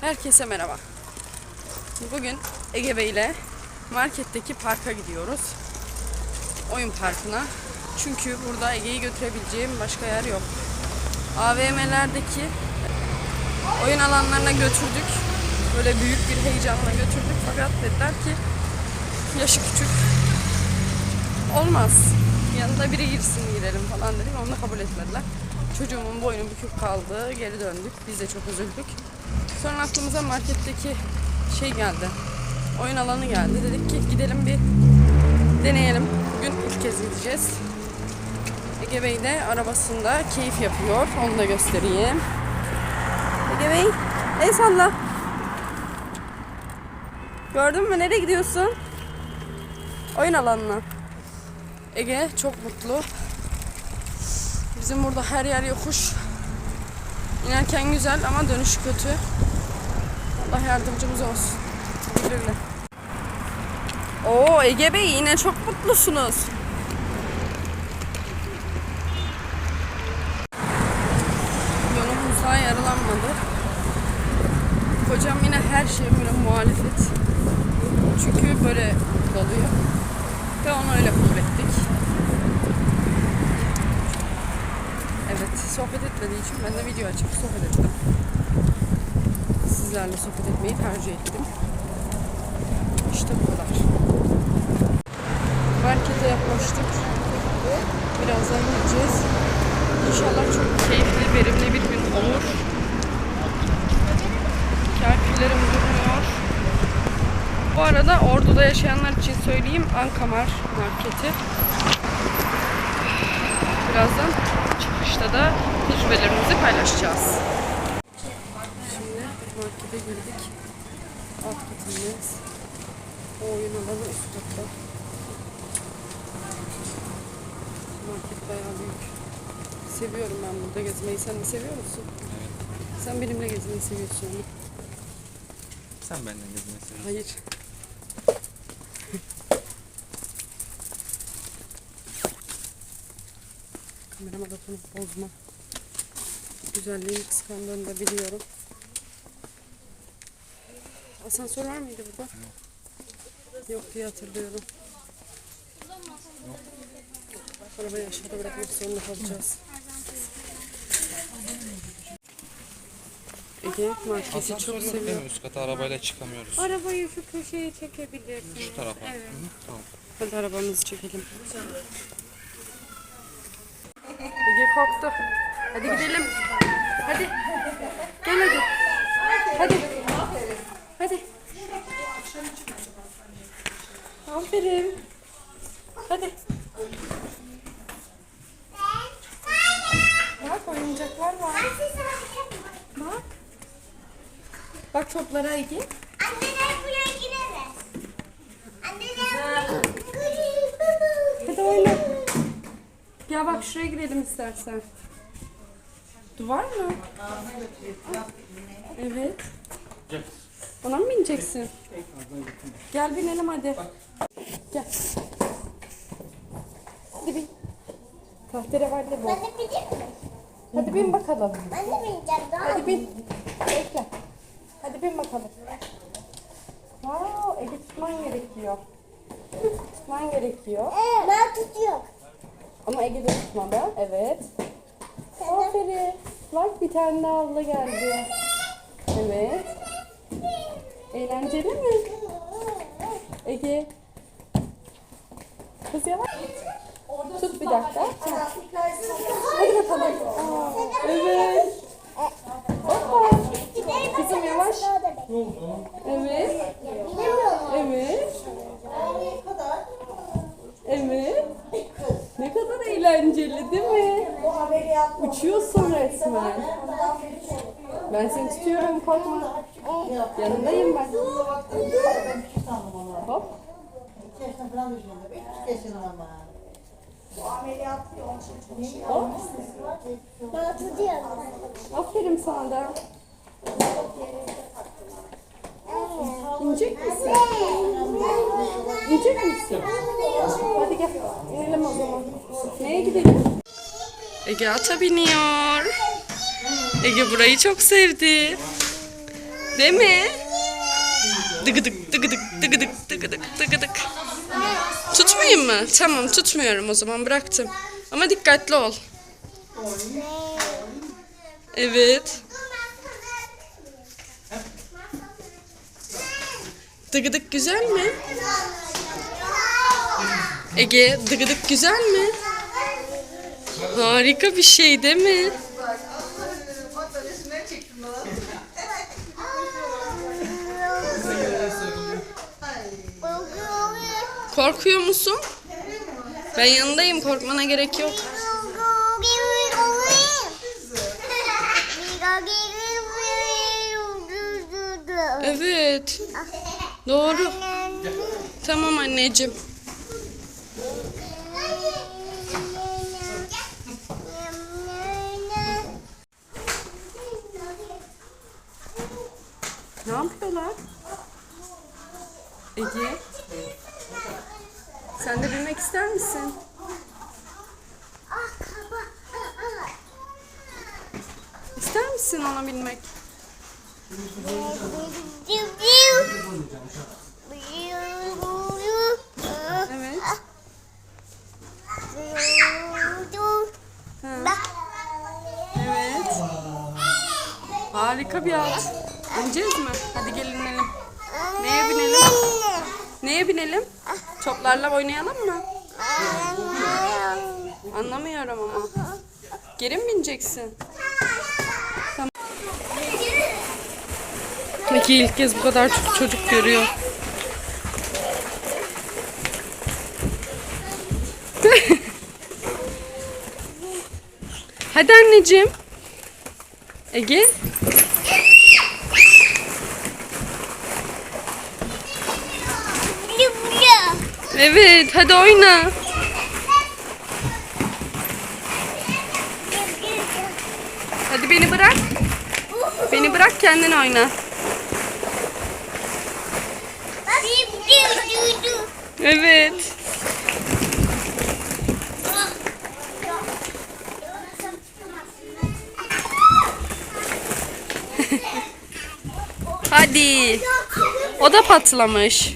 Herkese merhaba. Bugün Ege Bey ile marketteki parka gidiyoruz. Oyun parkına. Çünkü burada Ege'yi götürebileceğim başka yer yok. AVM'lerdeki oyun alanlarına götürdük. Böyle büyük bir heyecanla götürdük. Fakat dediler ki yaşı küçük. Olmaz. Yanında biri girsin girelim falan dedik. Onu da kabul etmediler. Çocuğumun boynu bükük kaldı. Geri döndük. Biz de çok üzüldük. Sonra aklımıza marketteki şey geldi. Oyun alanı geldi. Dedik ki gidelim bir deneyelim. Bugün ilk kez gideceğiz. Ege Bey de arabasında keyif yapıyor. Onu da göstereyim. Ege Bey, el salla. Gördün mü? Nereye gidiyorsun? Oyun alanına. Ege çok mutlu. Bizim burada her yer yokuş. İnerken güzel ama dönüş kötü. Allah yardımcımız olsun. Güle. Oo Ege Bey yine çok mutlusunuz. Yolumuz daha yaralanmadı. Kocam yine her şeye böyle muhalefet. Çünkü böyle oluyor. Ve onu öyle kabul ettik. Evet, sohbet etmediği için ben de video açıp sohbet ettim. Sizlerle sohbet etmeyi tercih ettim. İşte bu kadar. Markete yaklaştık. Birazdan gideceğiz. İnşallah çok keyifli, verimli bir gün olur. Kerpilerim durmuyor. Bu arada Ordu'da yaşayanlar için söyleyeyim. Ankamar marketi. Birazdan çıkışta da tecrübelerimizi paylaşacağız. Şimdi markete girdik. Alt katındayız. O oyun alanı üst katta. Market bayağı büyük. Seviyorum ben burada gezmeyi. Sen de seviyor musun? Sen benimle gezmeyi seviyorsun. Sen benden gezmeyi seviyorsun. Hayır. Kamerama dokunup bozma. Güzelliğini kıskandığını da biliyorum. Asansör var mıydı burada? Yok diye hatırlıyorum. Arabayı aşağıda bırakmak zorunda kalacağız. Ege marketi çok yok seviyor. Üst kata arabayla çıkamıyoruz. Arabayı şu köşeye çekebilirsiniz. Şu tarafa. Evet. Hı, Tamam. Hadi arabamızı çekelim. Ege korktu. Hadi gidelim. Hadi. Gel hadi. Hadi. Hadi. Aferin. Hadi. Bak oyuncaklar var. Bak. Bak toplara Ege. Anneler buraya giremez. Anneler Hadi oyna. Ya bak şuraya girelim istersen. Duvar mı? Evet. Ona mı bineceksin? Gel binelim hadi. Gel. Hadi bin. Tahterevalli bu. Ben de binecek miyim? Hadi bin bakalım. Ben de bineceğim. Daha Hadi bin. Bekle. Hadi bin bakalım. Wow, Ege tutman gerekiyor. Tutman gerekiyor. Ben tutuyorum. Ama Ege de tutmadı. Evet. Aferin. Bak bir tane daha abla geldi. Evet. Eğlenceli mi? Ege. Kız yavaş. Tut bir dakika. Hadi bakalım. Aa, evet. Hoppa. Kızım yavaş. Evet. Evet. Evet. Ne kadar eğlenceli değil mi? Uçuyorsun resmen. Ben seni tutuyorum korkma. Yanındayım ben. Hop. Hop. Aferin sana da. İnecek misin? İnecek misin? Hadi gel. İnelim o zaman. Neye gidelim? Ege ata biniyor. Ege burayı çok sevdi. Değil mi? Dıgıdık dıgıdık dıgıdık dıgıdık dıgıdık. Tutmayayım mı? Tamam tutmuyorum o zaman bıraktım. Ama dikkatli ol. Evet. Dıgıdık güzel mi? Ege dıgıdık güzel mi? Harika bir şey değil mi? Korkuyor musun? Ben yanındayım korkmana gerek yok. Evet. Doğru. Tamam anneciğim. Ne yapıyorlar? Ege. Sen de bilmek ister misin? İster misin ona binmek? Evet. Ha, evet. Harika bir at. Bineceğiz mi? Hadi gelin inelim. Neye binelim? Neye binelim? Toplarla oynayalım mı? Anlamıyorum ama. Geri mi bineceksin? Tamam. Peki ilk kez bu kadar çok çocuk görüyor. Hadi anneciğim. Ege. Evet hadi oyna. Hadi beni bırak. Beni bırak kendin oyna. Evet. Hadi. O da patlamış.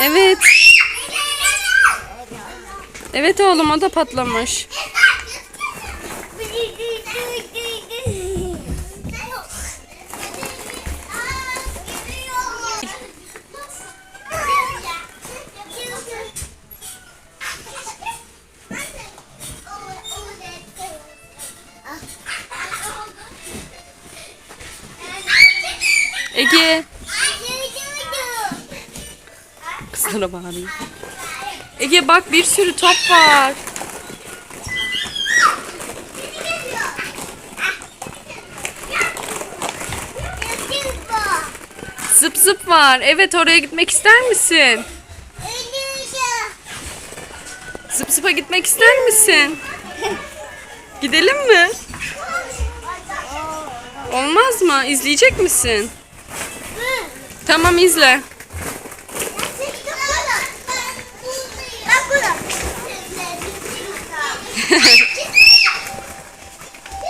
Evet. Evet oğlum o da patlamış. Ege. Kızlara bağırıyor. Ege bak bir sürü top var. Zıp zıp var. Evet oraya gitmek ister misin? Zıp zıpa gitmek ister misin? Gidelim mi? Olmaz mı? İzleyecek misin? Tamam izle.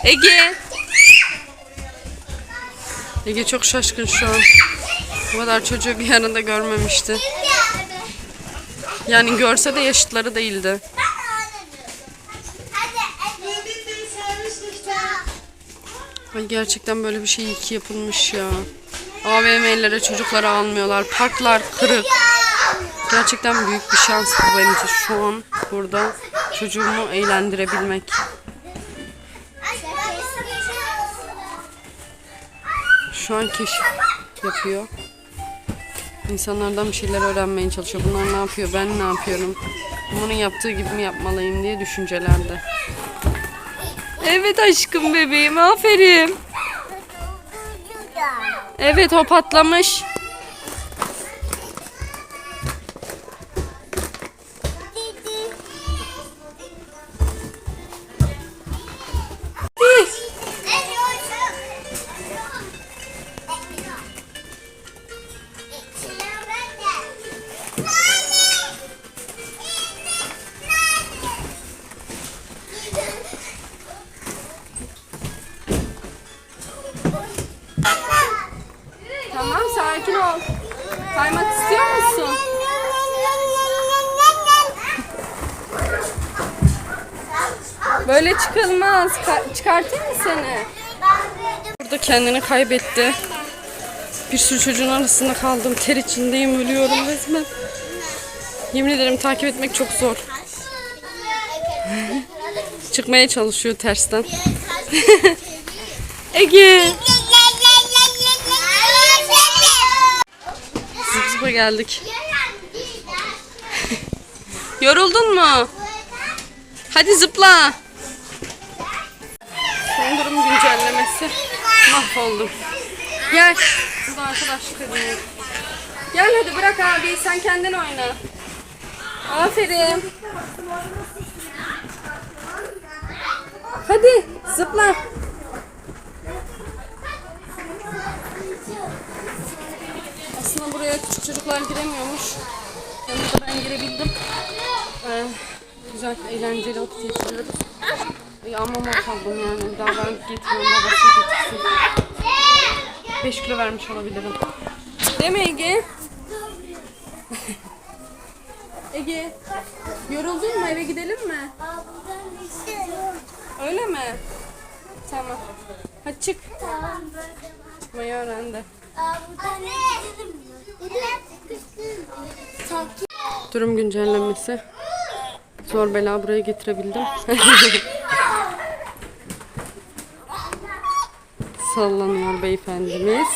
Ege. Ege çok şaşkın şu an. Bu kadar çocuğu bir yanında görmemişti. Yani görse de yaşıtları değildi. Ay gerçekten böyle bir şey iyi ki yapılmış ya. AVM'lere çocukları almıyorlar. Parklar kırık. Gerçekten büyük bir şans bu bence şu an burada çocuğumu eğlendirebilmek. Şu an keşif yapıyor. İnsanlardan bir şeyler öğrenmeye çalışıyor. Bunlar ne yapıyor? Ben ne yapıyorum? Bunun yaptığı gibi mi yapmalıyım diye düşüncelerde. Evet aşkım bebeğim. Aferin. Evet o patlamış. Sakin ol. Kaymak istiyor musun? Böyle çıkılmaz. Ka- çıkartayım mı seni? Burada kendini kaybetti. Bir sürü çocuğun arasında kaldım. Ter içindeyim, ölüyorum resmen. Yemin ederim takip etmek çok zor. Çıkmaya çalışıyor tersten. Ege. Zıp zıpa geldik. Yoruldun mu? Hadi zıpla. Son durum güncellemesi. Mahvoldum. Gel. Burada arkadaşlık edin. Gel hadi bırak abi sen kendin oyna. Aferin. Hadi zıpla. Buraya küçük çocuklar giremiyormuş. Yanında ben girebildim. Ee, güzel, eğlenceli vakit geçiriyoruz. Mor kaldım yani. Daha ben getiriyorum babası getirsin. 5 kilo vermiş olabilirim. Değil mi Ege? Ege, yoruldun mu? Eve gidelim mi? Öyle mi? Tamam. Hadi çık. Çıkmayı öğrendi. Durum güncellemesi. Zor bela buraya getirebildim. Sallanıyor beyefendimiz.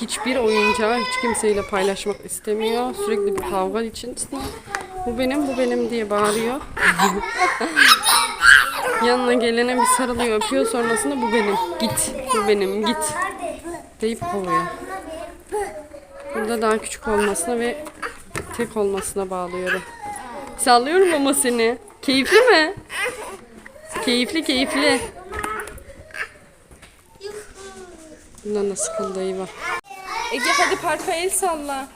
Hiçbir oyuncağı hiç kimseyle paylaşmak istemiyor. Sürekli bir kavga içerisinde. Bu benim, bu benim diye bağırıyor. Yanına gelene bir sarılıyor, öpüyor. Sonrasında bu benim. Git, bu benim, git. Deyip kovuyor. Burada daha küçük olmasına ve tek olmasına bağlıyorum. Sallıyorum ama seni. Keyifli mi? Keyifli keyifli. Bundan da sıkıldı eyvah. Ege hadi parka el salla.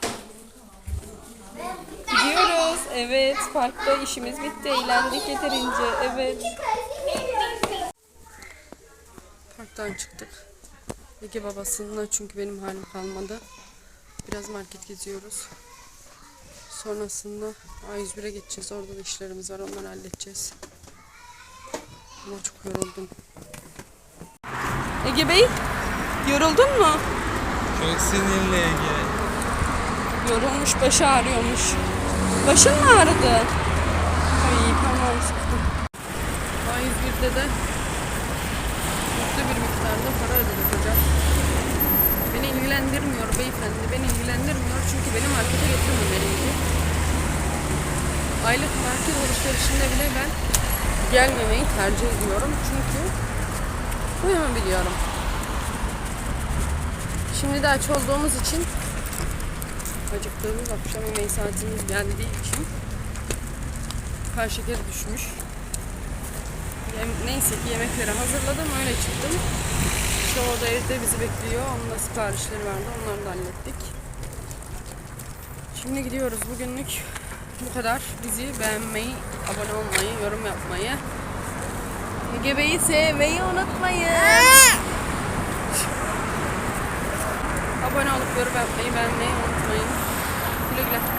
Gidiyoruz. Evet parkta işimiz bitti. Eğlendik yeterince. Evet. Parktan çıktık. Ege babasınınla çünkü benim halim kalmadı. Biraz market geziyoruz. Sonrasında A101'e geçeceğiz. Orada da işlerimiz var. Onları halledeceğiz. Ama çok yoruldum. Ege Bey, yoruldun mu? Çok sinirli Ege. Yorulmuş, başı ağrıyormuş. Başın mı ağrıdı? Ay tamam sıktım. A101'de de ilgilendirmiyor beyefendi. Beni ilgilendirmiyor çünkü beni markete getirmemeliydi. Aylık market alışverişinde bile ben gelmemeyi tercih ediyorum. Çünkü uyumayabiliyorum. Şimdi de aç olduğumuz için acıktığımız akşam yemeği saatimiz geldiği için kan şekeri düşmüş. Neyse ki yemekleri hazırladım öyle çıktım. İşte orada evde bizi bekliyor. Onun da siparişleri vardı. Onları da hallettik. Şimdi gidiyoruz. Bugünlük bu kadar. Bizi beğenmeyi, abone olmayı, yorum yapmayı, Gebeyi sevmeyi unutmayın. abone olup yorum yapmayı, beğenmeyi unutmayın. Güle güle.